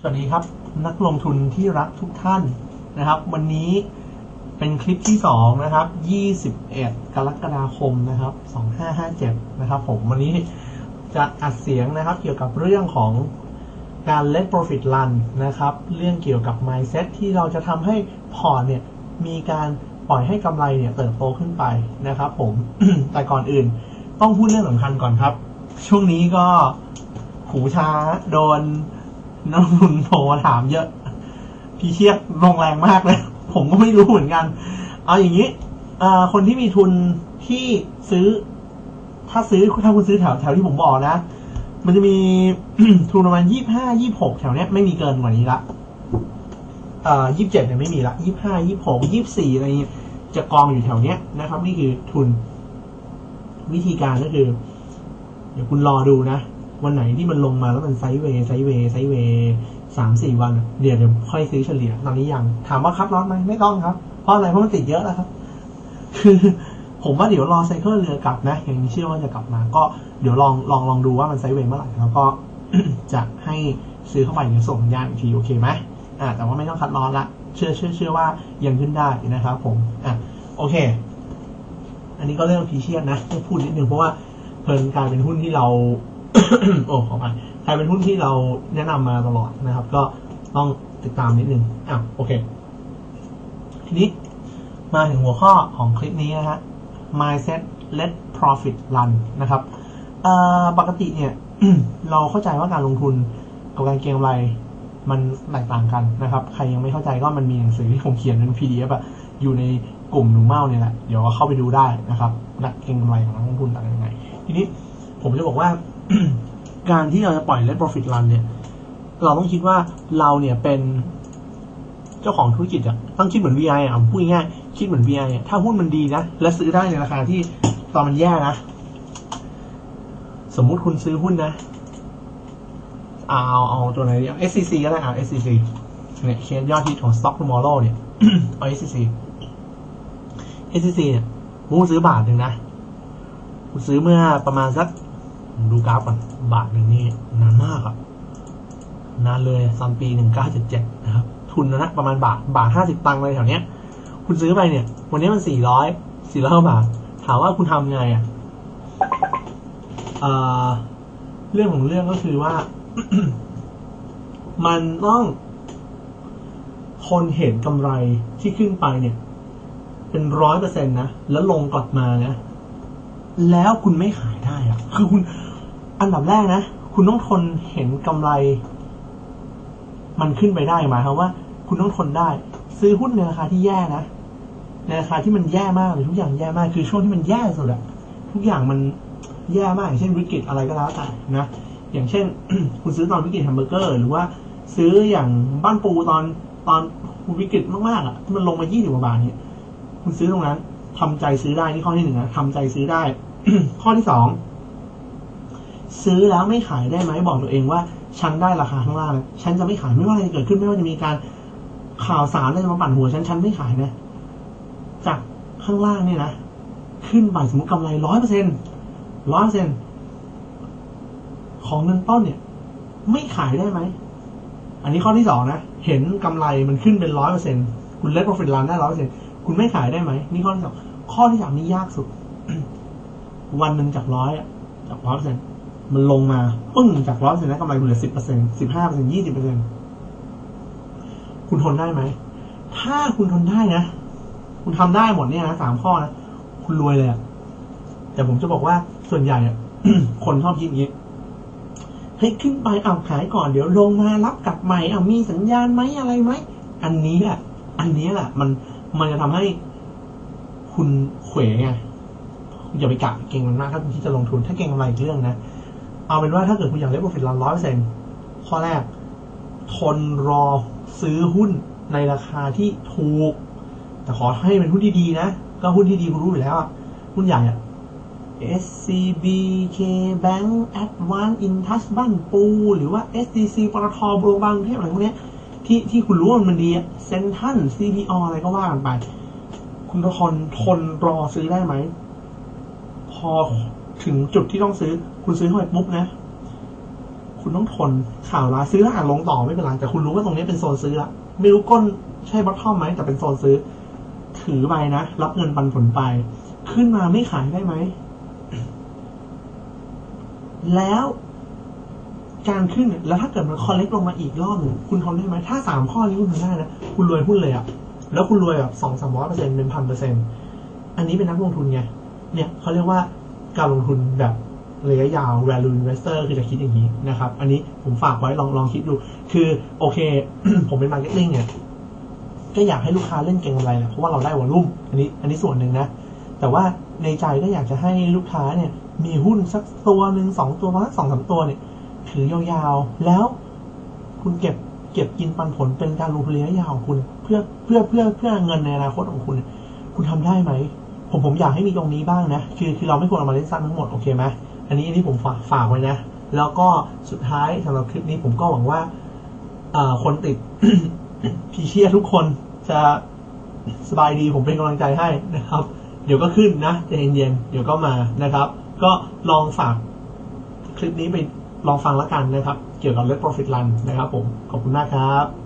สวัสดีครับ นักลงทุนที่รักทุกท่านนะครับ วันนี้เป็นคลิปที่สองนะครับ 21 กรกฎาคมนะครับ 2557 นะครับผมวันนี้จะอัดเสียงนะครับเกี่ยวกับเรื่องของการ let profit run นะครับ เรื่องเกี่ยวกับ mindset ที่เราจะทำให้พอร์ตเนี่ยมีการปล่อยให้กำไรเนี่ยเติบโตขึ้นไปนะครับ ผมแต่ก่อนอื่น ต้องพูดเรื่องสำคัญก่อนครับ ช่วงนี้ก็หูช้าโดน นักลงทุนโทรมาถามเยอะ พี่เชียดลงแรงมากเลย ผมก็ไม่รู้เหมือนกัน เอาอย่างนี้คนที่มีทุนที่ซื้อ ถ้าซื้อถ้าคุณซื้อแถวแถวที่ผมบอกนะ มันจะมีทุนประมาณยี่ห้ายี่หกแถวเนี้ยไม่มีเกินกว่านี้ละยี่สิบเจ็ดเนี่ยไม่มีละยี่ห้ายี่หกยี่สี่อะไรนี้จะกองอยู่แถวเนี้ยนะครับ นี่คือทุน วิธีการก็คือ เดี๋ยวคุณรอดูนะ วันไหนที่มันลงมาแล้วมันไซด์เวย์ไซด์เวย์ไซด์เวย์สามสี่วันเดี๋ยวเดี๋ยวค่อยซื้อเฉลี่ยตอนนี้ยัง ถามว่าคัดลอสไหมไม่ต้องครับ เพราะอะไรเพราะมันติดเยอะแล้วครับ คือผมว่าเดี๋ยวรอไซเคิลเรือกลับนะย่างเชื่อว่าจะกลับมา ก็เดี๋ยวลองลองลองดูว่ามันไซด์เวย์เมื่อไหร่แล้วก็จะให้ซื้อเข้าไปเดี๋ยวส่งสัญญาณอีกทีโอเคไหมอ่าแต่ว่าไม่ต้องคัดลอสละเชื่อเชื่อเชื่อว่ายังขึ้นได้นะครับผมอะโอเค อันนี้ก็เรื่องพีเชียนนะพูดนิดนึงเพราะว่าเพลินกลายเป็นหุ้นที่เรา โอ้ขออภัยกลายเป็นหุ้นที่เราแนะนำมาตลอดนะครับ ก็ต้องติดตามนิดนึงอะโอเค ทีนี้มาถึงหัวข้อของคลิปนี้นะฮะ mindset let profit run นะครับปกติเนี่ย เราเข้าใจว่าการลงทุนกับการเก็งกำไรมันแตกต่างกันนะครับ ใครยังไม่เข้าใจก็มันมีหนังสือที่ผมเขียนเป็น PDF อะอยู่ในกลุ่มหนูเมาเนี่ยแหละ เดี๋ยวเข้าไปดูได้นะครับ นักเก็งกำไรของนักลงทุนต่างกันยังไง ทีนี้ผมจะบอกว่า การที่เราจะปล่อย let profit run เนี่ย เราต้องคิดว่าเราเนี่ยเป็นเจ้าของธุรกิจอะต้องคิดเหมือน VI อะพูดง่ายคิดเหมือน VI อะถ้าหุ้นมันดีนะ และซื้อได้ในราคาที่ตอนมันแย่นะ สมมุติคุณซื้อหุ้นนะ เอาเอาเอาตัวไหนดีเอา SCC ก็ได้เอา SCC เนี่ยเคสยอดฮิตของ Stock Tomorrow เนี่ยเอา SCC SCC เนี่ยผมซื้อบาทหนึ่งนะผมซื้อเมื่อประมาณสัก ดูกราฟก่อนบาทหนึ่งนี่นานมากอะนานเลยตอนปีหนึ่งเก้าเจ็ดเจ็ดนะครับ ทุนนะประมาณบาทบาทห้าสิบตังค์เลยแถวเนี้ย คุณซื้อไปเนี่ย วันนี้มันสี่ร้อยสี่ร้อยบาท ถามว่าคุณทำไงอะเอ่อเรื่องของเรื่องก็คือว่า มันต้อง คนเห็นกำไรที่ขึ้นไปเนี่ย เป็นร้อยเปอร์เซ็นต์นะ แล้วลงกลับมานะ แล้วคุณไม่ขายได้อะคือคุณอันดับแรกนะ คุณต้องทนเห็นกำไร มันขึ้นไปได้หมายความว่า คุณต้องทนได้ ซื้อหุ้นในราคาที่แย่นะในราคาที่มันแย่มากเลยทุกอย่างแย่มากคือช่วงที่มันแย่สุดอะทุกอย่างมันแย่มากอย่างเช่นวิกฤตอะไรก็แล้วแต่นะอย่างเช่น คุณซื้อตอนวิกฤตแฮมเบอร์เกอร์หรือว่าซื้ออย่างบ้านปูตอนตอนวิกฤตมากๆอะที่มันลงมา20กว่าบาทเนี่ย คุณซื้อตรงนั้นทำใจซื้อได้นี่ข้อที่หนึ่งนะทำใจซื้อได้ ข้อที่สองซื้อแล้วไม่ขายได้ไหมบอกตัวเองว่า ฉันได้ราคาข้างล่างนะฉันจะไม่ขายไม่ว่าอะไรจะเกิดขึ้นไม่ว่าจะมีการข่าวสารอะไรจะมาปั่นหัวฉันฉันไม่ขายนะจากข้างล่างเนี่ยนะขึ้นไปสมมติกำไรร้อยเปอร์เซ็นร้อยเปอร์เซ็นของเงินต้นเนี่ย ไม่ขายได้ไหม อันนี้ข้อที่สองนะ เห็นกำไรมันขึ้นเป็นร้อยเปอร์เซ็นคุณเล็ก profit run ได้ร้อยเปอร์เซ็นคุณไม่ขายได้ไหมนี่ข้อที่สองข้อที่สามนี่ยากสุด วันหนึ่งจากร้อยอะจากร้อยเปอร์เซ็นต์มันลงมาปึ้งจากร้อยเปอร์เซ็นต์ได้กำไรคุณเหลือสิบเปอร์เซ็นต์สิบห้าเปอร์เซ็นต์ยี่สิบเปอร์เซ็นต์คุณทนได้ไหม ถ้าคุณทนได้นะ คุณทำได้หมดเนี่ยนะสามข้อนะ คุณรวยเลยอะแต่ผมจะบอกว่าส่วนใหญ่อะคนชอบคิดอย่างนี้ให้ยขึ้นไปเอาขายก่อนเดี๋ยวลงมารับกลับใหม่เอามีสัญญาณไหมอะไรไหมอันนี้แหละ อันนี้แหละ มันมันจะทำให้คุณเขวไง อย่าไปกะเก่งมันมากถ้าคุณที่จะลงทุน ถ้าเก่งกำไรอีกเรื่องนะ เอาเป็นว่าถ้าเกิดคุณอยากได้ profit รันร้อยเปอร์เซ็นข้อแรก ทนรอซื้อหุ้นในราคาที่ถูก แต่ขอให้เป็นหุ้นที่ดีนะ ก็หุ้นที่ดีคุณรู้อยู่แล้วอะหุ้นใหญ่อะ SCB K Bank Advance Intouch บ้านปู หรือว่า SDC ปตทบรบางเทพอะไรพวกเนี้ยที่ที่คุณรู้ว่ามันดีเซนทัน CPO อะไรก็ว่ากันไป คุณทนทนรอซื้อได้ไหม อถึงจุดที่ต้องซื้อ คุณซื้อเข้าไปปุ๊บนะ คุณต้องทนข่าวร้ายซื้อแล้วอ่านลงต่อไม่เป็นไรแต่คุณรู้ว่าตรงนี้เป็นโซนซื้อละไม่รู้ก้นใช่บอททอมไหมแต่เป็นโซนซื้อ ถือไปนะ รับเงินปันผลไป ขึ้นมาไม่ขายได้ไหม แล้วการขึ้นแล้วถ้าเกิดมันคอลเลกลงมาอีกรอบหนึ่งคุณทนได้ไหมถ้าสามข้อนี้คุณทนได้นะคุณรวยหุ้นเลยอะแล้วคุณรวยแบบสองสามร้อยเปอร์เซ็นต์เป็นพันเปอร์เซ็นต์อันนี้เป็นนักลงทุนไง เนี่ยเขาเรียกว่าการลงทุนแบบระยะยาว value investor คือจะคิดอย่างนี้นะครับ อันนี้ผมฝากไว้ลองลองคิดดู คือโอเค ผมเป็น marketing เนี่ย ก็อยากให้ลูกค้าเล่นเก่งกำไรแหละเพราะว่าเราได้วอลุ่ม อันนี้ อันนี้ส่วนหนึ่งนะ แต่ว่าในใจก็อยากจะให้ลูกค้าเนี่ย มีหุ้นสักตัวหนึ่งสองตัวสักสองสามตัวเนี่ย ถือยาวๆ แล้วคุณเก็บเก็บกินปันผลเป็นการลงทุนระยะยาวของคุณ เพื่อเพื่อเพื่อเพื่อเงินในอนาคตของคุณ คุณทำได้ไหม ผมผมอยากให้มีตรงนี้บ้างนะ คือคือเราไม่ควรเอามาเล่นสั้นทั้งหมด โอเคไหมอันนี้อันนี้ผมฝากฝากไว้นะ แล้วก็สุดท้ายสำหรับคลิปนี้ผมก็หวังว่าอ่าคนติดพีเชียทุกคนจะสบายดีผมเป็นกำลังใจให้นะครับ เดี๋ยวก็ขึ้นนะใจเย็นๆเดี๋ยวก็มานะครับ ก็ลองฝากคลิปนี้ไปลองฟังแล้วกันนะครับ เกี่ยวกับเรื่อง profit run นะครับผม ขอบคุณมากครับ